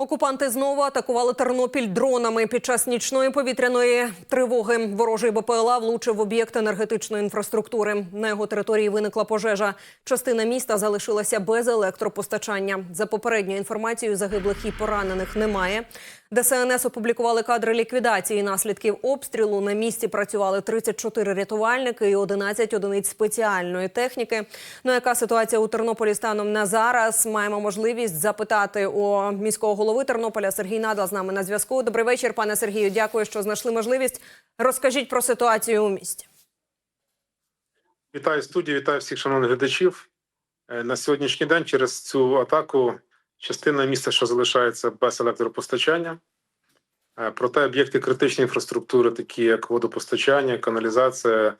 Окупанти знову атакували Тернопіль дронами. Під час нічної повітряної тривоги ворожий БПЛА влучив об'єкт енергетичної інфраструктури. На його території виникла пожежа. Частина міста залишилася без електропостачання. За попередньою інформацією, загиблих і поранених немає. ДСНС опублікували кадри ліквідації наслідків обстрілу. На місці працювали 34 рятувальники і 11 одиниць спеціальної техніки. Ну яка ситуація у Тернополі станом на зараз? Маємо можливість запитати у міського голови Тернополя Сергій Надал з нами на зв'язку. Добрий вечір, пане Сергію. Дякую, що знайшли можливість. Розкажіть про ситуацію у місті. Вітаю студію, вітаю всіх шановних глядачів. Е, На сьогоднішній день через цю атаку частина міста, що залишається без електропостачання. Е, Проте об'єкти критичної інфраструктури, такі як водопостачання, каналізація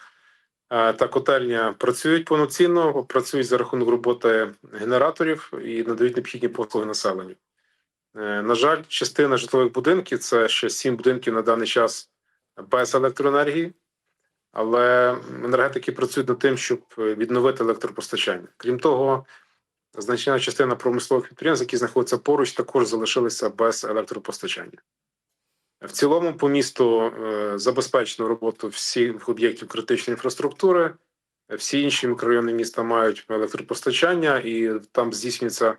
е, та котельня, працюють повноцінно, працюють за рахунок роботи генераторів і надають необхідні послуги населенню. Е, На жаль, частина житлових будинків це ще сім будинків на даний час без електроенергії але енергетики працюють над тим, щоб відновити електропостачання. Крім того, значна частина промислових підприємств, які знаходяться поруч, також залишилися без електропостачання. В цілому, по місту е, забезпечено роботу всіх об'єктів критичної інфраструктури. Всі інші мікрорайони міста мають електропостачання, і там здійснюється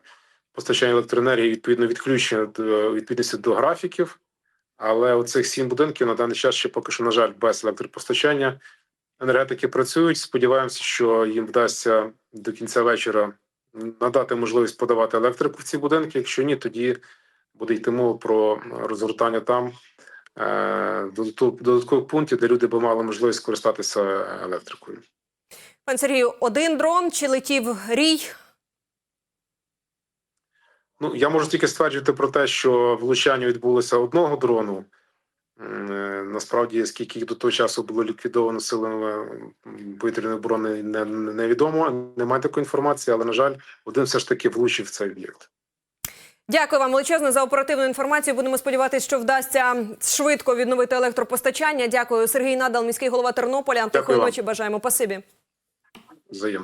постачання електроенергії відповідно відключення до відповідності до графіків. Але оцих сім будинків на даний час ще поки що, на жаль, без електропостачання. Енергетики працюють. Сподіваємося, що їм вдасться до кінця вечора надати можливість подавати електрику в ці будинки. Якщо ні, тоді буде йти мова про розгортання там е, додаткових пунктів, де люди би мали можливість скористатися електрикою. Пан Сергію, один дрон чи летів рій? Ну, я можу тільки стверджувати про те, що влучання відбулося одного дрону. Е, Насправді, скільки їх до того часу було ліквідовано силами повітряної оборони, не, не- невідомо. Немає такої інформації, але на жаль, один все ж таки влучив цей об'єкт. Дякую вам величезно за оперативну інформацію. Будемо сподіватися, що вдасться швидко відновити електропостачання. Дякую, Сергій Надал, міський голова Тернополя. Тихої ночі бажаємо. Пасибі. Взаємно.